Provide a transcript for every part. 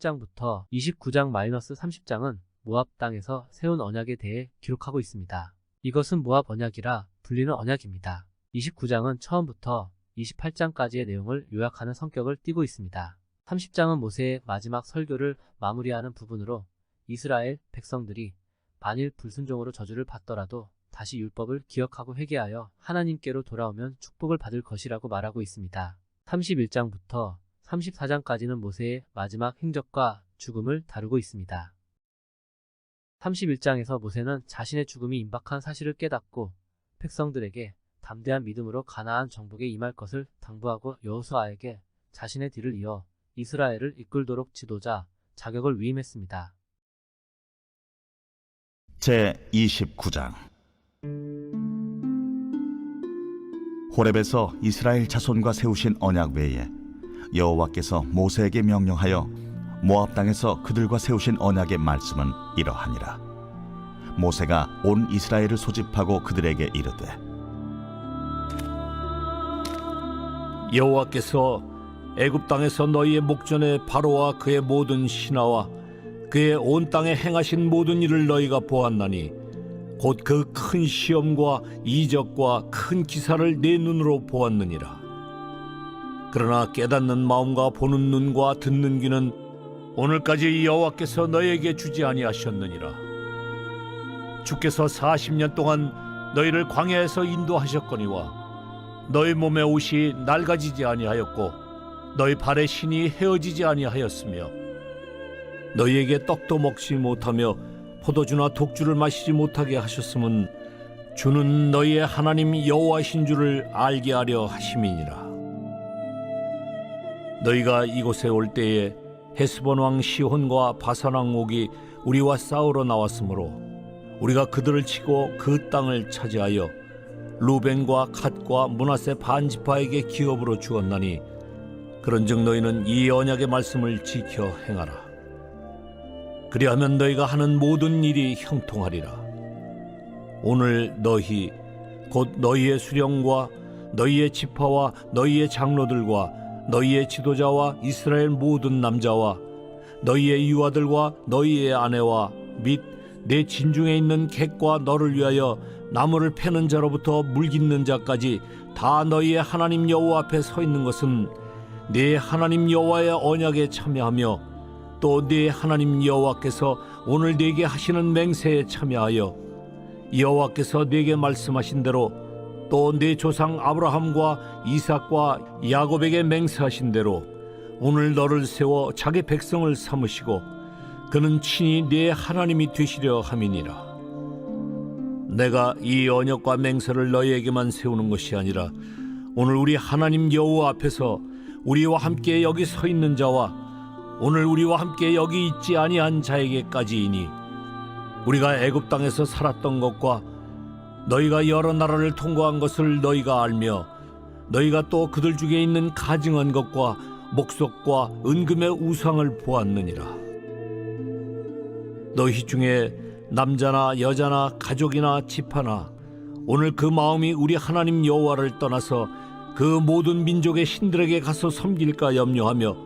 17장부터 29장 마이너스 30장은 모압 땅에서 세운 언약에 대해 기록하고 있습니다. 이것은 모압 언약이라 불리는 언약입니다. 29장은 처음부터 28장까지의 내용을 요약하는 성격을 띠고 있습니다. 30장은 모세의 마지막 설교를 마무리하는 부분으로 이스라엘 백성들이 만일 불순종으로 저주를 받더라도 다시 율법을 기억하고 회개하여 하나님께로 돌아오면 축복을 받을 것이라고 말하고 있습니다. 31장부터 34장까지는 모세의 마지막 행적과 죽음을 다루고 있습니다. 31장에서 모세는 자신의 죽음이 임박한 사실을 깨닫고 백성들에게 담대한 믿음으로 가나안 정복에 임할 것을 당부하고 여호수아에게 자신의 뒤를 이어 이스라엘을 이끌도록 지도자 자격을 위임했습니다. 제 29장 호렙에서 이스라엘 자손과 세우신 언약 외에 여호와께서 모세에게 명령하여 모압 땅에서 그들과 세우신 언약의 말씀은 이러하니라 모세가 온 이스라엘을 소집하고 그들에게 이르되 여호와께서 애굽 땅에서 너희의 목전에 바로와 그의 모든 신하와 그의 온 땅에 행하신 모든 일을 너희가 보았나니 곧 그 큰 시험과 이적과 큰 기사를 내 눈으로 보았느니라. 그러나 깨닫는 마음과 보는 눈과 듣는 귀는 오늘까지 여호와께서 너희에게 주지 아니하셨느니라. 주께서 40년 동안 너희를 광야에서 인도하셨거니와 너희 몸의 옷이 낡아지지 아니하였고 너희 발의 신이 헤어지지 아니하였으며 너희에게 떡도 먹지 못하며 포도주나 독주를 마시지 못하게 하셨음은 주는 너희의 하나님 여호와신 줄을 알게 하려 하심이니라 너희가 이곳에 올 때에 헤스본 왕 시혼과 바산 왕 옥이 우리와 싸우러 나왔으므로 우리가 그들을 치고 그 땅을 차지하여 루벤과 갓과 문하세 반지파에게 기업으로 주었나니 그런즉 너희는 이 언약의 말씀을 지켜 행하라. 그리하면 너희가 하는 모든 일이 형통하리라. 오늘 너희 곧 너희의 수령과 너희의 지파와 너희의 장로들과 너희의 지도자와 이스라엘 모든 남자와 너희의 유아들과 너희의 아내와 및 내 진중에 있는 객과 너를 위하여 나무를 패는 자로부터 물깃는 자까지 다 너희의 하나님 여호와 앞에 서 있는 것은 네 하나님 여호와의 언약에 참여하며 또 네 하나님 여호와께서 오늘 네게 하시는 맹세에 참여하여 여호와께서 네게 말씀하신 대로 또네 조상 아브라함과 이삭과 야곱에게 맹세하신 대로 오늘 너를 세워 자기 백성을 삼으시고 그는 친히 네 하나님이 되시려 함이니라. 내가 이 언약과 맹세를 너희에게만 세우는 것이 아니라 오늘 우리 하나님 여호와 앞에서 우리와 함께 여기 서 있는 자와 오늘 우리와 함께 여기 있지 아니한 자에게까지이니 우리가 애굽 땅에서 살았던 것과 너희가 여러 나라를 통과한 것을 너희가 알며 너희가 또 그들 중에 있는 가증한 것과 목석과 은금의 우상을 보았느니라. 너희 중에 남자나 여자나 가족이나 집하나 오늘 그 마음이 우리 하나님 여호와를 떠나서 그 모든 민족의 신들에게 가서 섬길까 염려하며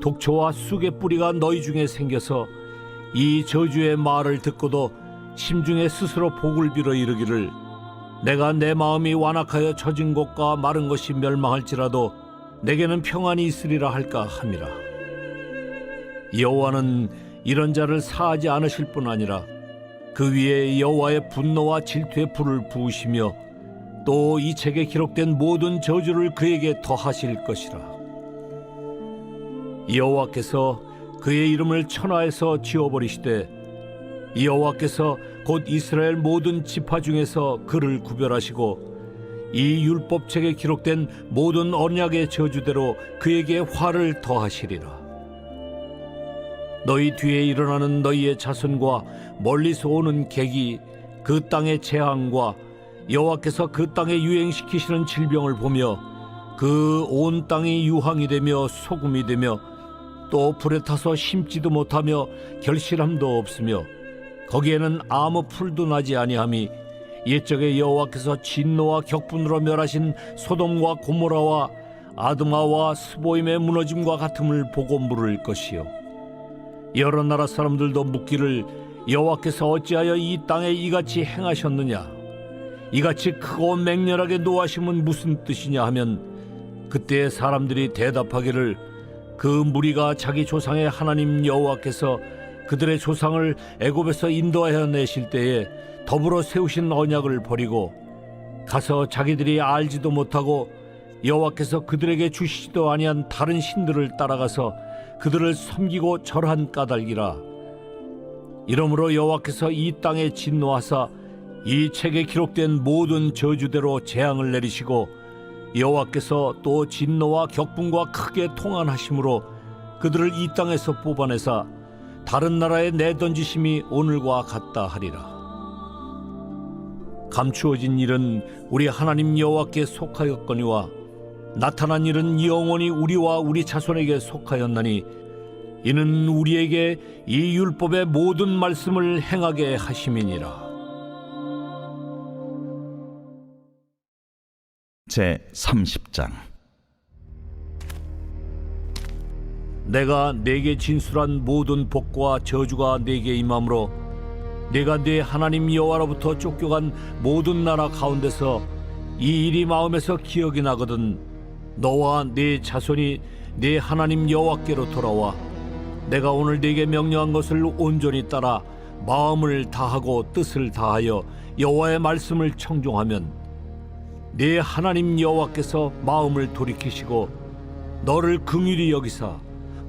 독초와 쑥의 뿌리가 너희 중에 생겨서 이 저주의 말을 듣고도 심중에 스스로 복을 빌어 이르기를 내가 내 마음이 완악하여 젖은 곳과 마른 것이 멸망할지라도 내게는 평안이 있으리라 할까 함이라. 여호와는 이런 자를 사하지 않으실 뿐 아니라 그 위에 여호와의 분노와 질투의 불을 부으시며 또 이 책에 기록된 모든 저주를 그에게 더하실 것이라. 여호와께서 그의 이름을 천하에서 지워버리시되 여호와께서 곧 이스라엘 모든 지파 중에서 그를 구별하시고 이 율법책에 기록된 모든 언약의 저주대로 그에게 화를 더하시리라. 너희 뒤에 일어나는 너희의 자손과 멀리서 오는 객이 그 땅의 재앙과 여호와께서 그 땅에 유행시키시는 질병을 보며 그 온 땅이 유황이 되며 소금이 되며 또 불에 타서 심지도 못하며 결실함도 없으며 거기에는 아무 풀도 나지 아니함이 옛적에 여호와께서 진노와 격분으로 멸하신 소돔과 고모라와 아드마와 스보임의 무너짐과 같음을 보고 물을 것이요. 여러 나라 사람들도 묻기를 여호와께서 어찌하여 이 땅에 이같이 행하셨느냐? 이같이 크고 맹렬하게 노하심은 무슨 뜻이냐 하면 그때 사람들이 대답하기를 그 무리가 자기 조상의 하나님 여호와께서 그들의 조상을 애굽에서 인도하여 내실 때에 더불어 세우신 언약을 버리고 가서 자기들이 알지도 못하고 여호와께서 그들에게 주시지도 아니한 다른 신들을 따라가서 그들을 섬기고 절한 까닭이라. 이러므로 여호와께서 이 땅에 진노하사 이 책에 기록된 모든 저주대로 재앙을 내리시고 여호와께서 또 진노와 격분과 크게 통한하심으로 그들을 이 땅에서 뽑아내사 다른 나라에 내던지심이 오늘과 같다 하리라 감추어진 일은 우리 하나님 여호와께 속하였거니와 나타난 일은 영원히 우리와 우리 자손에게 속하였나니 이는 우리에게 이 율법의 모든 말씀을 행하게 하심이니라. 제 30장 내가 내게 진술한 모든 복과 저주가 내게 임함으로 내가 네 하나님 여호와로부터 쫓겨간 모든 나라 가운데서 이 일이 마음에서 기억이 나거든 너와 네 자손이 네 하나님 여호와께로 돌아와 내가 오늘 네게 명령한 것을 온전히 따라 마음을 다하고 뜻을 다하여 여호와의 말씀을 청종하면 네 하나님 여호와께서 마음을 돌이키시고 너를 긍휼히 여기사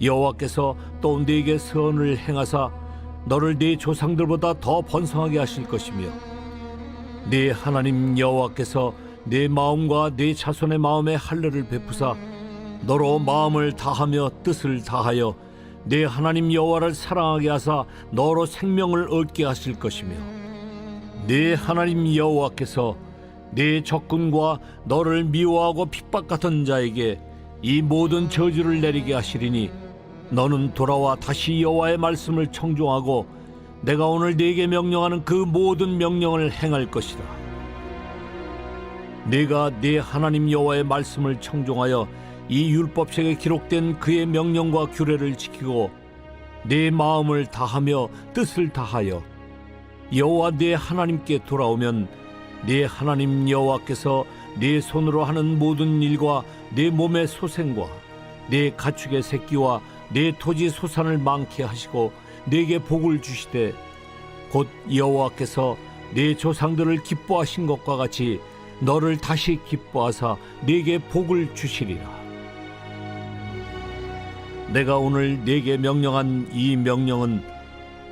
여호와께서 또 네게 선을 행하사 너를 네 조상들보다 더 번성하게 하실 것이며 네 하나님 여호와께서 네 마음과 네 자손의 마음에 할례를 베푸사 너로 마음을 다하며 뜻을 다하여 네 하나님 여호와를 사랑하게 하사 너로 생명을 얻게 하실 것이며 네 하나님 여호와께서 네 적군과 너를 미워하고 핍박 같은 자에게 이 모든 저주를 내리게 하시리니 너는 돌아와 다시 여호와의 말씀을 청종하고 내가 오늘 네게 명령하는 그 모든 명령을 행할 것이라. 네가 네 하나님 여호와의 말씀을 청종하여 이 율법책에 기록된 그의 명령과 규례를 지키고 네 마음을 다하며 뜻을 다하여 여호와 네 하나님께 돌아오면 네 하나님 여호와께서 네 손으로 하는 모든 일과 네 몸의 소생과 네 가축의 새끼와 네 토지 소산을 많게 하시고 네게 복을 주시되 곧 여호와께서 네 조상들을 기뻐하신 것과 같이 너를 다시 기뻐하사 네게 복을 주시리라. 내가 오늘 네게 명령한 이 명령은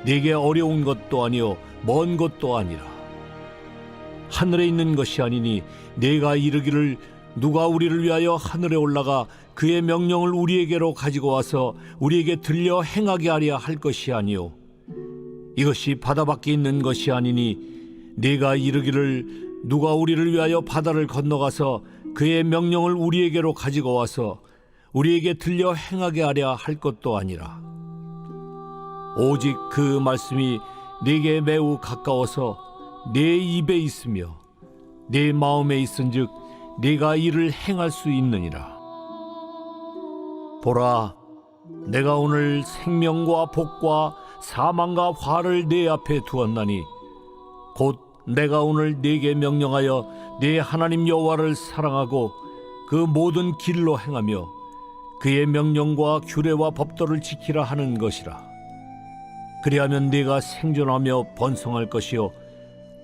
네게 어려운 것도 아니요 먼 것도 아니라 하늘에 있는 것이 아니니 내가 이르기를 누가 우리를 위하여 하늘에 올라가 그의 명령을 우리에게로 가지고 와서 우리에게 들려 행하게 하려 할 것이 아니요 이것이 바다 밖에 있는 것이 아니니 내가 이르기를 누가 우리를 위하여 바다를 건너가서 그의 명령을 우리에게로 가지고 와서 우리에게 들려 행하게 하려 할 것도 아니라. 오직 그 말씀이 내게 매우 가까워서 내 입에 있으며 내 마음에 있은즉 네가 이를 행할 수 있느니라. 보라 내가 오늘 생명과 복과 사망과 화를 내 앞에 두었나니 곧 내가 오늘 네게 명령하여 네 하나님 여호와를 사랑하고 그 모든 길로 행하며 그의 명령과 규례와 법도를 지키라 하는 것이라. 그리하면 네가 생존하며 번성할 것이요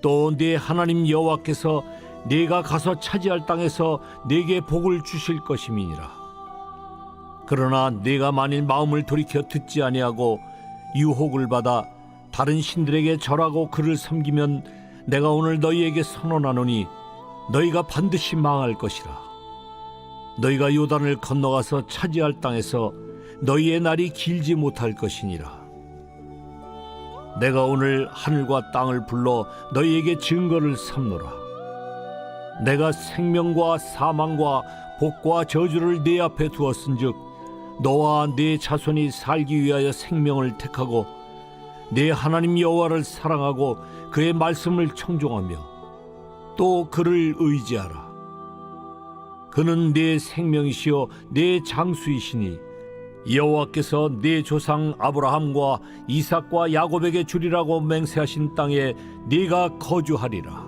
또 네 하나님 여호와께서 네가 가서 차지할 땅에서 네게 복을 주실 것임이니라. 그러나 네가 만일 마음을 돌이켜 듣지 아니하고 유혹을 받아 다른 신들에게 절하고 그를 섬기면 내가 오늘 너희에게 선언하노니 너희가 반드시 망할 것이라. 너희가 요단을 건너가서 차지할 땅에서 너희의 날이 길지 못할 것이니라. 내가 오늘 하늘과 땅을 불러 너희에게 증거를 삼노라. 내가 생명과 사망과 복과 저주를 네 앞에 두었은즉 너와 네 자손이 살기 위하여 생명을 택하고 네 하나님 여호와를 사랑하고 그의 말씀을 청종하며 또 그를 의지하라. 그는 네 생명이시요 네 장수이시니 여호와께서 네 조상 아브라함과 이삭과 야곱에게 주리라고 맹세하신 땅에 네가 거주하리라.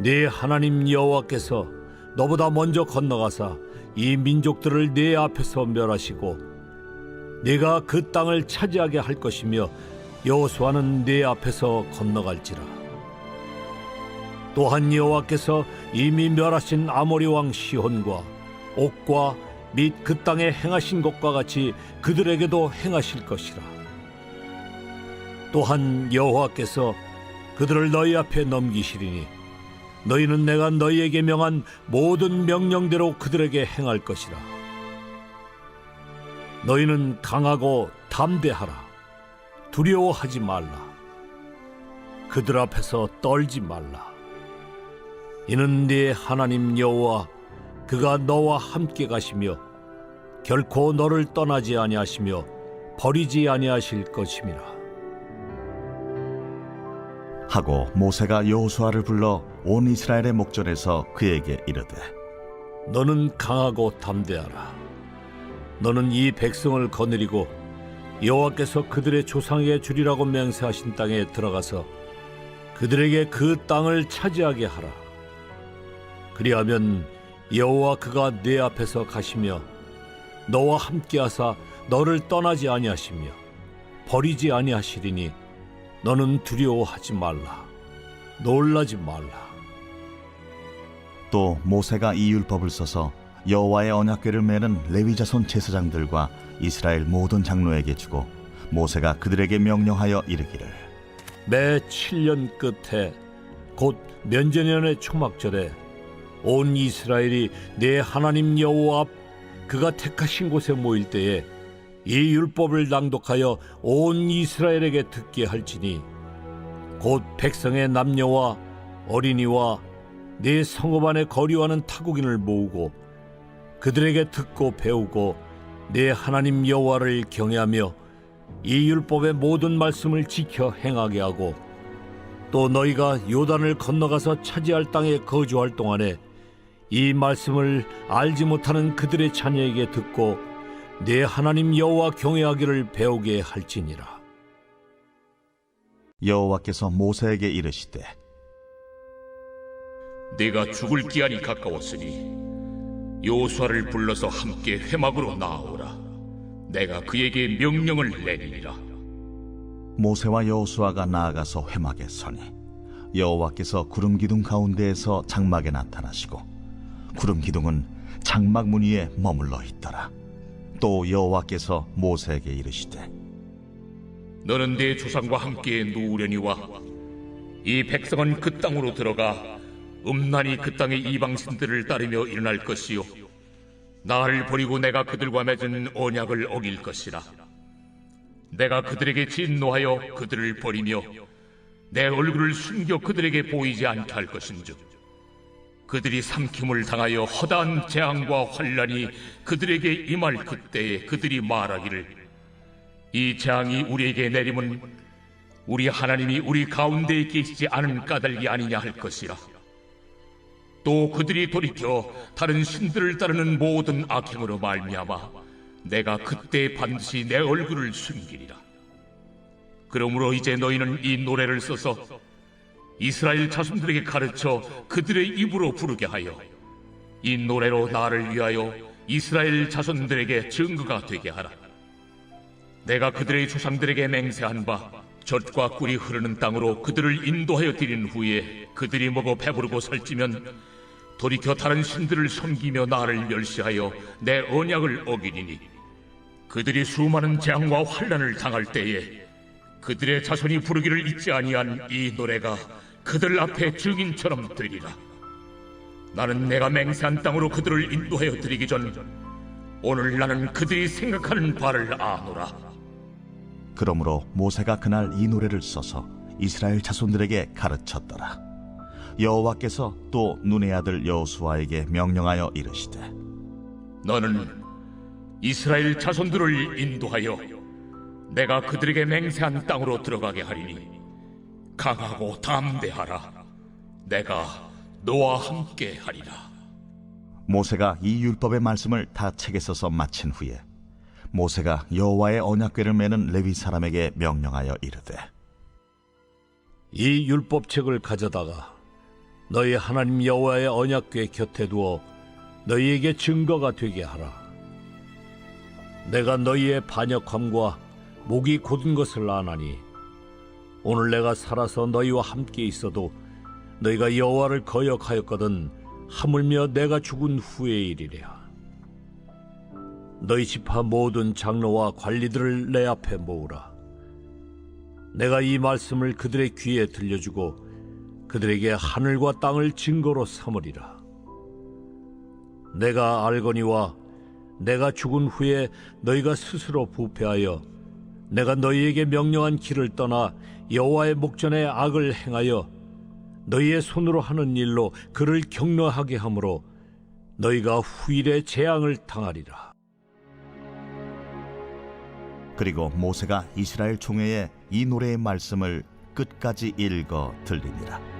네 하나님 여호와께서 너보다 먼저 건너가사 이 민족들을 네 앞에서 멸하시고 네가 그 땅을 차지하게 할 것이며 여호수아는 네 앞에서 건너갈지라. 또한 여호와께서 이미 멸하신 아모리 왕 시혼과 옥과 및 그 땅에 행하신 것과 같이 그들에게도 행하실 것이라. 또한 여호와께서 그들을 너희 앞에 넘기시리니 너희는 내가 너희에게 명한 모든 명령대로 그들에게 행할 것이라. 너희는 강하고 담대하라. 두려워하지 말라. 그들 앞에서 떨지 말라. 이는 네 하나님 여호와 그가 너와 함께 가시며 결코 너를 떠나지 아니하시며 버리지 아니하실 것임이라. 하고 모세가 여호수아를 불러 온 이스라엘의 목전에서 그에게 이르되 너는 강하고 담대하라. 너는 이 백성을 거느리고 여호와께서 그들의 조상에게 주리라고 맹세하신 땅에 들어가서 그들에게 그 땅을 차지하게 하라. 그리하면 여호와 그가 네 앞에서 가시며 너와 함께하사 너를 떠나지 아니하시며 버리지 아니하시리니 너는 두려워하지 말라. 놀라지 말라. 또 모세가 이 율법을 써서 여호와의 언약궤를 매는 레위 자손 제사장들과 이스라엘 모든 장로에게 주고 모세가 그들에게 명령하여 이르기를 매 7년 끝에 곧 면제년의 초막절에 온 이스라엘이 내 하나님 여호와 앞 그가 택하신 곳에 모일 때에 이 율법을 낭독하여 온 이스라엘에게 듣게 할지니 곧 백성의 남녀와 어린이와 내 성읍 안에 거류하는 타국인을 모으고 그들에게 듣고 배우고 내 하나님 여호와를 경외하며 이 율법의 모든 말씀을 지켜 행하게 하고 또 너희가 요단을 건너가서 차지할 땅에 거주할 동안에 이 말씀을 알지 못하는 그들의 자녀에게 듣고 내 하나님 여호와 경외하기를 배우게 할지니라. 여호와께서 모세에게 이르시되 내가 죽을 기한이 가까웠으니 요수아를 불러서 함께 회막으로 나아오라. 내가 그에게 명령을 내리리라. 모세와 여호수아가 나아가서 회막에 서니 여호와께서 구름 기둥 가운데에서 장막에 나타나시고 구름 기둥은 장막 문 위에 머물러 있더라. 또 여호와께서 모세에게 이르시되 너는 내 조상과 함께 누우려니와 이 백성은 그 땅으로 들어가 음란히 그 땅의 이방신들을 따르며 일어날 것이요 나를 버리고 내가 그들과 맺은 언약을 어길 것이라. 내가 그들에게 진노하여 그들을 버리며 내 얼굴을 숨겨 그들에게 보이지 않게 할 것인즉 그들이 삼킴을 당하여 허다한 재앙과 환란이 그들에게 임할 그때에 그들이 말하기를 이 재앙이 우리에게 내림은 우리 하나님이 우리 가운데에 계시지 않은 까닭이 아니냐 할 것이라. 또 그들이 돌이켜 다른 신들을 따르는 모든 악행으로 말미암아 내가 그때 반드시 내 얼굴을 숨기리라. 그러므로 이제 너희는 이 노래를 써서 이스라엘 자손들에게 가르쳐 그들의 입으로 부르게 하여 이 노래로 나를 위하여 이스라엘 자손들에게 증거가 되게 하라. 내가 그들의 조상들에게 맹세한 바 젖과 꿀이 흐르는 땅으로 그들을 인도하여 드린 후에 그들이 먹어 배부르고 살찌면 돌이켜 다른 신들을 섬기며 나를 멸시하여 내 언약을 어기리니 그들이 수많은 재앙과 환란을 당할 때에 그들의 자손이 부르기를 잊지 아니한 이 노래가 그들 앞에 증인처럼 되리라. 나는 내가 맹세한 땅으로 그들을 인도하여 드리기 전 오늘 나는 그들이 생각하는 바를 아노라. 그러므로 모세가 그날 이 노래를 써서 이스라엘 자손들에게 가르쳤더라. 여호와께서 또 눈의 아들 여호수아에게 명령하여 이르시되 너는 이스라엘 자손들을 인도하여 내가 그들에게 맹세한 땅으로 들어가게 하리니 강하고 담대하라. 내가 너와 함께 하리라. 모세가 이 율법의 말씀을 다 책에 써서 마친 후에 모세가 여호와의 언약궤를 매는 레위 사람에게 명령하여 이르되 이 율법책을 가져다가 너희 하나님 여호와의 언약궤 곁에 두어 너희에게 증거가 되게 하라. 내가 너희의 반역함과 목이 곧은 것을 아나니 오늘 내가 살아서 너희와 함께 있어도 너희가 여호와를 거역하였거든 하물며 내가 죽은 후의 일이랴. 너희 집하 모든 장로와 관리들을 내 앞에 모으라. 내가 이 말씀을 그들의 귀에 들려주고 그들에게 하늘과 땅을 증거로 삼으리라. 내가 알거니와 내가 죽은 후에 너희가 스스로 부패하여 내가 너희에게 명령한 길을 떠나 여호와의 목전에 악을 행하여 너희의 손으로 하는 일로 그를 격려하게 하므로 너희가 후일에 재앙을 당하리라. 그리고 모세가 이스라엘 총회에 이 노래의 말씀을 끝까지 읽어 들리니라.